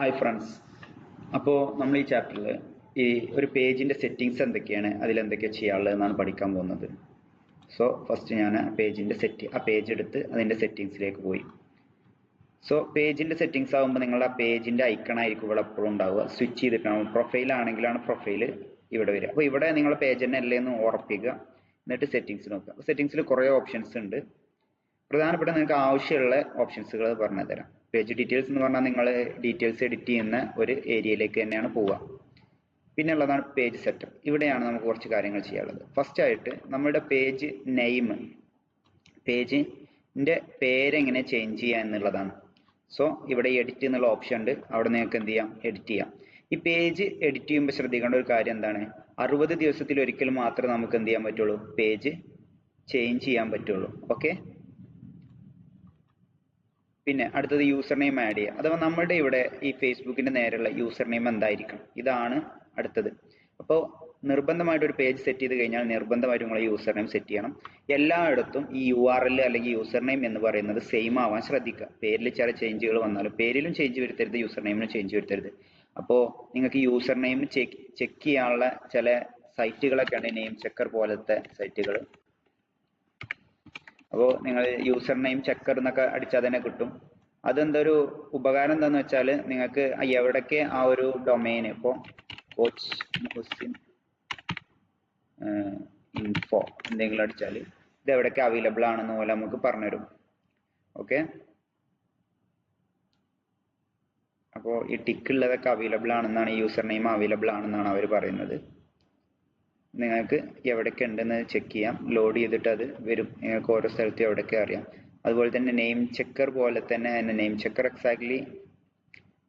Hi friends അപ്പോൾ നമ്മൾ ഈ ചാപ്റ്ററിൽ ഈ ഒരു പേജിന്റെ സെറ്റിങ്സ് എന്തൊക്കെയാണ് അതിലെന്തൊക്കെയാണ് ചെയ്യാനുള്ളത് എന്നാണ് പഠിക്കാൻ പോകുന്നത്. സോ ഫസ്റ്റ് ഞാൻ ആ പേജിന്റെ സെറ്റ് ആ പേജ് എടുത്ത് അതിന്റെ സെറ്റിങ്സിലേക്ക് പോയി. സോ പേജിന്റെ സെറ്റിങ്സ് ആകുമ്പോൾ നിങ്ങളുടെ ആ പേജിന്റെ ഐക്കണായിരിക്കും ഇവിടെ എപ്പോഴും ഉണ്ടാവുക. സ്വിച്ച് ചെയ്തിട്ടാണ് പ്രൊഫൈൽ ആണെങ്കിലാണ് പ്രൊഫൈൽ ഇവിടെ വരിക. അപ്പോൾ ഇവിടെ നിങ്ങളുടെ പേജ് തന്നെ അല്ലേ എന്ന് ഉറപ്പിക്കുക. എന്നിട്ട് സെറ്റിങ്സ് നോക്കുക. സെറ്റിങ്സിൽ കുറേ ഓപ്ഷൻസ് ഉണ്ട്. പ്രധാനപ്പെട്ട നിങ്ങൾക്ക് ആവശ്യമുള്ള ഓപ്ഷൻസുകൾ പറഞ്ഞു തരാം. പേജ് ഡീറ്റെയിൽസ് എന്ന് പറഞ്ഞാൽ നിങ്ങൾ ഡീറ്റെയിൽസ് എഡിറ്റ് ചെയ്യുന്ന ഒരു ഏരിയയിലേക്ക് തന്നെയാണ് പോവുക. പിന്നെ ഉള്ളതാണ് പേജ് സെറ്റപ്പ് ഇവിടെയാണ് നമുക്ക് കുറച്ച് കാര്യങ്ങൾ ചെയ്യാനുള്ളത്. ഫസ്റ്റ് ആയിട്ട് നമ്മുടെ പേജ് നെയിം പേജിന്റെ പേരെങ്ങനെ ചേഞ്ച് ചെയ്യുക എന്നുള്ളതാണ്. സോ ഇവിടെ എഡിറ്റ് എന്നുള്ള ഓപ്ഷൻ ഉണ്ട്. അവിടെ നിങ്ങൾക്ക് എന്ത് ചെയ്യാം? എഡിറ്റ് ചെയ്യാം. ഈ പേജ് എഡിറ്റ് ചെയ്യുമ്പോൾ ശ്രദ്ധിക്കേണ്ട ഒരു കാര്യം എന്താണ്? അറുപത് ദിവസത്തിൽ ഒരിക്കൽ മാത്രമേ നമുക്ക് എന്ത് ചെയ്യാൻ പറ്റുള്ളൂ? പേജ് ചേഞ്ച് ചെയ്യാൻ പറ്റുള്ളൂ. ഓക്കെ പിന്നെ അടുത്തത് യൂസർ നെയിം ആഡ് ചെയ്യുക. അഥവാ നമ്മുടെ ഇവിടെ ഈ ഫേസ്ബുക്കിന്റെ നേരെയുള്ള യൂസർ നെയിം എന്തായിരിക്കണം ഇതാണ് അടുത്തത്. അപ്പോൾ നിർബന്ധമായിട്ട് ഒരു പേജ് സെറ്റ് ചെയ്ത് കഴിഞ്ഞാൽ നിർബന്ധമായിട്ട് നിങ്ങൾ യൂസർ നെയിം സെറ്റ് ചെയ്യണം. എല്ലായിടത്തും ഈ യു ആർ എൽ അല്ലെങ്കിൽ യൂസർ നെയിം എന്ന് പറയുന്നത് സെയിം ആവാൻ ശ്രദ്ധിക്കുക. പേരിൽ ചില ചേഞ്ചുകൾ വന്നാലും പേരിലും ചേഞ്ച് വരുത്തരുത് യൂസർ നെയിമിലും ചേഞ്ച് വരുത്തരുത്. അപ്പോൾ നിങ്ങൾക്ക് യൂസർ നെയിം ചെക്ക് ചെക്ക് ചെയ്യാനുള്ള ചില സൈറ്റുകളൊക്കെ ഉണ്ട് നെയിം ചെക്കർ പോലത്തെ സൈറ്റുകൾ അപ്പോൾ നിങ്ങൾ യൂസർ നെയിം ചെക്കർ എന്നൊക്കെ അടിച്ചാൽ തന്നെ കിട്ടും. അതെന്തൊരു ഉപകാരം എന്താന്ന് വെച്ചാൽ നിങ്ങൾക്ക് എവിടൊക്കെ ആ ഒരു ഡൊമൈൻ ഇപ്പോൾ കോച്ച് മുഹസിൻ ഇൻഫോ എന്തെങ്കിലും അടിച്ചാൽ ഇത് എവിടൊക്കെ അവൈലബിൾ ആണെന്ന് പോലെ നമുക്ക് പറഞ്ഞുതരും. ഓക്കെ അപ്പോൾ ഈ ടിക്ക് ഉള്ളതൊക്കെ അവൈലബിൾ ആണെന്നാണ് യൂസർ നെയിം അവൈലബിൾ ആണെന്നാണ് അവർ പറയുന്നത്. നിങ്ങൾക്ക് എവിടെയൊക്കെ ഉണ്ടെന്ന് ചെക്ക് ചെയ്യാം. ലോഡ് ചെയ്തിട്ട് അത് വരും. നിങ്ങൾക്ക് ഓരോ സ്ഥലത്തും എവിടെയൊക്കെ അറിയാം. അതുപോലെ തന്നെ നെയിം ചെക്കർ പോലെ തന്നെ നെയിം ചെക്കർ എക്സാക്ട്ലി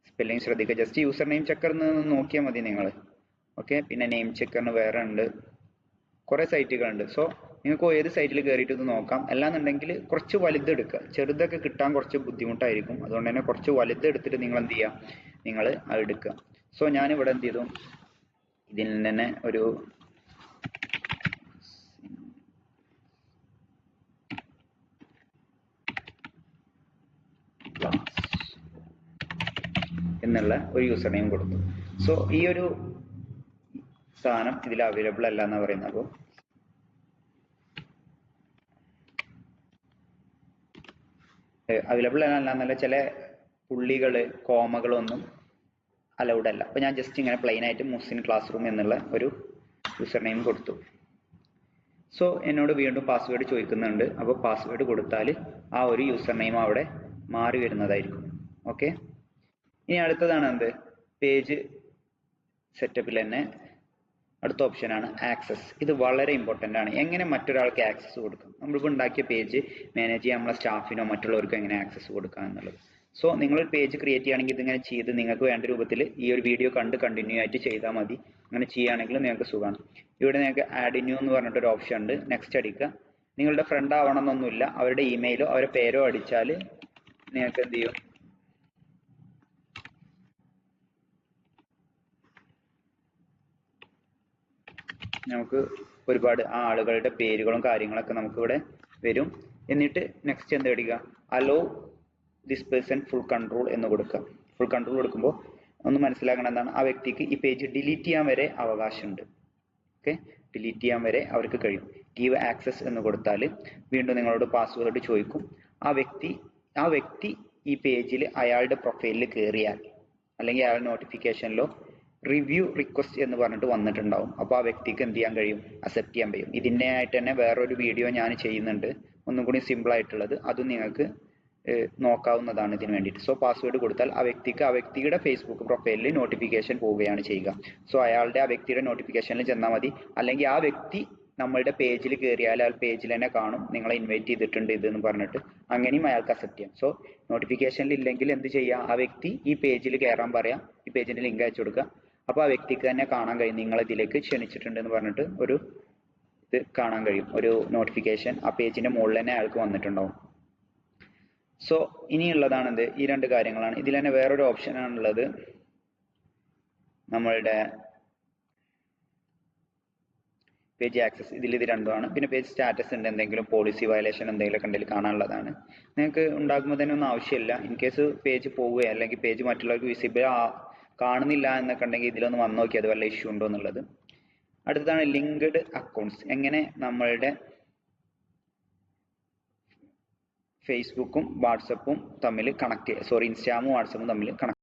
സ്പെല്ലിംഗ് ശ്രദ്ധിക്കുക. ജസ്റ്റ് യൂസർ നെയിം ചെക്കർ എന്ന് നോക്കിയാൽ മതി നിങ്ങൾ ഓക്കെ പിന്നെ നെയിം ചെക്കറിന് വേറെ ഉണ്ട്. കുറേ സൈറ്റുകളുണ്ട് സോ നിങ്ങൾക്ക് ഏത് സൈറ്റിൽ കയറിയിട്ട് ഇത് നോക്കാം. അല്ലാന്നുണ്ടെങ്കിൽ കുറച്ച് വലുതെടുക്കുക ചെറുതൊക്കെ കിട്ടാൻ കുറച്ച് ബുദ്ധിമുട്ടായിരിക്കും. അതുകൊണ്ട് തന്നെ കുറച്ച് വലുതെടുത്തിട്ട് നിങ്ങൾ എന്ത് ചെയ്യുക? നിങ്ങൾ എടുക്കുക. സോ ഞാനിവിടെ എന്ത് ചെയ്തു? ഇതിൽ തന്നെ ഒരു എന്നുള്ള ഒരു യൂസർ നെയിം കൊടുത്തു. സോ ഈ ഒരു സാധനം ഇതിൽ അവൈലബിൾ അല്ല എന്ന് പറയുന്നത്. അപ്പോൾ അവൈലബിൾ അല്ല എന്നല്ല ചില പുള്ളികൾ കോമകളൊന്നും അലൗഡ് അല്ല. അപ്പോൾ ഞാൻ ജസ്റ്റ് ഇങ്ങനെ പ്ലെയിൻ ആയിട്ട് മുസ്ലിം ക്ലാസ് റൂം എന്നുള്ള ഒരു യൂസർ നെയിം കൊടുത്തു. സോ എന്നോട് വീണ്ടും പാസ്വേഡ് ചോദിക്കുന്നുണ്ട്. അപ്പോൾ പാസ്വേഡ് കൊടുത്താൽ ആ ഒരു യൂസർ നെയിം അവിടെ മാറി വരുന്നതായിരിക്കും. ഓക്കെ ഇനി അടുത്തതാണ് എന്ത്? പേജ് സെറ്റപ്പിൽ തന്നെ അടുത്ത ഓപ്ഷനാണ് ആക്സസ് ഇത് വളരെ ഇമ്പോർട്ടന്റ് ആണ്. എങ്ങനെ മറ്റൊരാൾക്ക് ആക്സസ് കൊടുക്കും? നമ്മളിപ്പോൾ ഉണ്ടാക്കിയ പേജ് മാനേജ് ചെയ്യാൻ നമ്മളെ സ്റ്റാഫിനോ മറ്റുള്ളവർക്കോ എങ്ങനെ ആക്സസ് കൊടുക്കാം എന്നുള്ളത്. സോ നിങ്ങളൊരു പേജ് ക്രിയേറ്റ് ചെയ്യുകയാണെങ്കിൽ ഇതിങ്ങനെ ചെയ്ത് നിങ്ങൾക്ക് വേണ്ട രൂപത്തിൽ ഈ ഒരു വീഡിയോ കണ്ട് കണ്ടിന്യൂ ആയിട്ട് ചെയ്താൽ മതി. അങ്ങനെ ചെയ്യുകയാണെങ്കിൽ നിങ്ങൾക്ക് സുഖമാണ്. ഇവിടെ നിങ്ങൾക്ക് ആഡ് ന്യൂ എന്ന് പറഞ്ഞിട്ടൊരു ഓപ്ഷൻ ഉണ്ട്. നെക്സ്റ്റ് അടിക്കുക. നിങ്ങളുടെ ഫ്രണ്ട് ആവണമെന്നൊന്നുമില്ല അവരുടെ ഇമെയിലോ അവരുടെ പേരോ അടിച്ചാൽ നിങ്ങൾക്ക് എന്ത് ചെയ്യും? നമുക്ക് ഒരുപാട് ആ ആളുകളുടെ പേരുകളും കാര്യങ്ങളൊക്കെ നമുക്ക് ഇവിടെ വരും. എന്നിട്ട് നെക്സ്റ്റ് എന്ത് അടിക്കുക allow this person full control എന്ന് കൊടുക്കുക. ഫുൾ കൺട്രോൾ കൊടുക്കുമ്പോൾ ഒന്ന് മനസ്സിലാക്കണം എന്താണ്? ആ വ്യക്തിക്ക് ഈ പേജ് ഡിലീറ്റ് ചെയ്യാൻ വരെ അവകാശമുണ്ട്. ഓക്കെ ഡിലീറ്റ് ചെയ്യാൻ വരെ അവർക്ക് കഴിയും. ഗീവ് ആക്സസ് എന്ന് കൊടുത്താൽ വീണ്ടും നിങ്ങളോട് പാസ്വേഡ് ചോദിക്കും. ആ വ്യക്തി ആ വ്യക്തി ഈ പേജിൽ അയാളുടെ പ്രൊഫൈലിൽ കയറിയാൽ അല്ലെങ്കിൽ അയാളുടെ നോട്ടിഫിക്കേഷനിലോ റിവ്യൂ റിക്വസ്റ്റ് എന്ന് പറഞ്ഞിട്ട് വന്നിട്ടുണ്ടാവും. അപ്പോൾ ആ വ്യക്തിക്ക് എന്ത് ചെയ്യാൻ കഴിയും? അക്സെപ്റ്റ് ചെയ്യാൻ കഴിയും. ഇതിന്റെ ആയിട്ട് തന്നെ വേറൊരു വീഡിയോ ഞാൻ ചെയ്യുന്നുണ്ട്. ഒന്നും കൂടി സിമ്പിൾ ആയിട്ടുള്ളത്. അതും നിങ്ങൾക്ക് നോക്കാവുന്നതാണ് ഇതിന് വേണ്ടിയിട്ട്. സോ പാസ്വേഡ് കൊടുത്താൽ ആ വ്യക്തിക്ക് ആ വ്യക്തിയുടെ ഫേസ്ബുക്ക് പ്രൊഫൈലിൽ നോട്ടിഫിക്കേഷൻ പോവുകയാണ് ചെയ്യുക. സോ അയാളുടെ ആ വ്യക്തിയുടെ നോട്ടിഫിക്കേഷനിൽ ചെന്നാൽ മതി. അല്ലെങ്കിൽ ആ വ്യക്തി നമ്മളുടെ പേജിൽ കയറിയാൽ ആ പേജിൽ തന്നെ കാണും. നിങ്ങളെ ഇൻവൈറ്റ് ചെയ്തിട്ടുണ്ട് ഇതെന്ന് പറഞ്ഞിട്ട്. അങ്ങനെയും അയാൾക്ക് അക്സെപ്റ്റ് ചെയ്യാം. സോ നോട്ടിഫിക്കേഷനിൽ ഇല്ലെങ്കിൽ എന്ത് ചെയ്യുക? ആ വ്യക്തി ഈ പേജിൽ കയറാൻ പറയാം. ഈ പേജിന്റെ ലിങ്ക് അയച്ചു കൊടുക്കുക. അപ്പോൾ ആ വ്യക്തിക്ക് തന്നെ കാണാൻ കഴിയും. നിങ്ങൾ ഇതിലേക്ക് ക്ഷണിച്ചിട്ടുണ്ട് എന്ന് പറഞ്ഞിട്ട് ഒരു ഇത് കാണാൻ കഴിയും. ഒരു നോട്ടിഫിക്കേഷൻ ആ പേജിന്റെ മുകളിൽ തന്നെ അയാൾക്ക് വന്നിട്ടുണ്ടാവും. സോ ഇനിയുള്ളതാണ് എന്ത്? ഈ രണ്ട് കാര്യങ്ങളാണ്. ഇതിൽ തന്നെ വേറൊരു ഓപ്ഷൻ ആണുള്ളത് നമ്മളുടെ പേജ് ആക്സസ് ഇതിൽ ഇത് രണ്ടുമാണ് പിന്നെ പേജ് സ്റ്റാറ്റസ് ഉണ്ട്. എന്തെങ്കിലും പോളിസി വയലേഷൻ എന്തെങ്കിലുമൊക്കെ ഉണ്ടെങ്കിൽ കാണാനുള്ളതാണ്. നിങ്ങൾക്ക് ഉണ്ടാക്കുമ്പോൾ തന്നെ ഒന്നും ആവശ്യമില്ല. ഇൻ കേസ് പേജ് പോവുകയോ അല്ലെങ്കിൽ പേജ് മറ്റുള്ളവർക്ക് വിസിബിൾ കാണുന്നില്ല എന്നൊക്കെ ഉണ്ടെങ്കിൽ ഇതിലൊന്ന് വന്ന് നോക്കി അത് വല്ല ഇഷ്യൂ ഉണ്ടോ എന്നുള്ളത്. അടുത്തതാണ് ലിങ്ക്ഡ് അക്കൗണ്ട്സ് എങ്ങനെ നമ്മളുടെ ഫേസ്ബുക്കും വാട്സപ്പും തമ്മിൽ കണക്ട് സോറി ഇൻസ്റ്റാമും വാട്സപ്പും തമ്മിൽ കണക്ട്